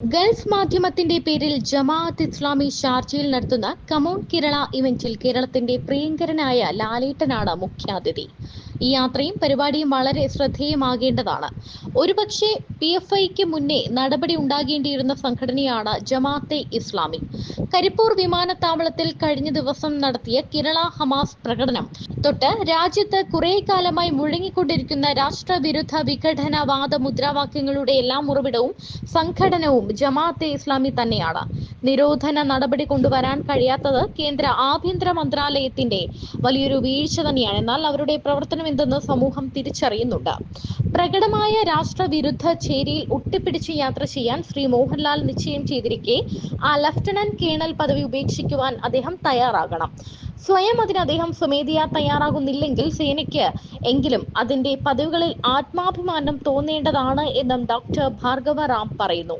Gulf മാധ്യമത്തിന്റെ പേരിൽ ജമാഅത്ത് ഇസ്ലാമി ഷാർജയിൽ നടത്തുന്ന കമോൺ കേരള ഇവന്റിൽ കേരളത്തിന്റെ പ്രിയങ്കരനായ ലാലേട്ടനാണ് മുഖ്യാതിഥി. ഈ യാത്രയും പരിപാടിയും വളരെ ശ്രദ്ധേയമാകേണ്ടതാണ്. ഒരുപക്ഷെ പി എഫ് ഐക്ക് മുന്നേ നടപടി ഉണ്ടാകേണ്ടിയിരുന്ന സംഘടനയാണ് ജമാഅത്തെ ഇസ്ലാമി. കരിപ്പൂർ വിമാനത്താവളത്തിൽ കഴിഞ്ഞ ദിവസം നടത്തിയ കേരള ഹമാസ് പ്രകടനം തൊട്ട് രാജ്യത്ത് കുറെ കാലമായി മുഴങ്ങിക്കൊണ്ടിരിക്കുന്ന രാഷ്ട്രവിരുദ്ധ വിഘടനവാദ മുദ്രാവാക്യങ്ങളുടെ എല്ലാം ഉറവിടവും സംഘടനവും ജമാഅത്തെ ഇസ്ലാമി തന്നെയാണ്. നിരോധന നടപടി കൊണ്ടുവരാൻ കഴിയാത്തത് കേന്ദ്ര ആഭ്യന്തര മന്ത്രാലയത്തിന്റെ വലിയൊരു വീഴ്ച തന്നെയാണ്. എന്നാൽ അവരുടെ പ്രവർത്തനം എന്തെന്ന് സമൂഹം തിരിച്ചറിയുന്നുണ്ട്. പ്രകടമായ രാഷ്ട്രവിരുദ്ധ ചേരിയിൽ ഒട്ടിപ്പിടിച്ച് യാത്ര ചെയ്യാൻ ശ്രീ മോഹൻലാൽ നിശ്ചയം ചെയ്തിരിക്കെ ആ ലഫ്റ്റനന്റ് കേണൽ പദവി ഉപേക്ഷിക്കുവാൻ അദ്ദേഹം തയ്യാറാകണം. സ്വയം അതിന് അദ്ദേഹം സ്വമേധയാ തയ്യാറാകുന്നില്ലെങ്കിൽ സേനയ്ക്ക് എങ്കിലും അതിന്റെ പദവികളിൽ ആത്മാഭിമാനം തോന്നേണ്ടതാണ് എന്നും ഡോക്ടർ ഭാർഗവ റാം പറയുന്നു.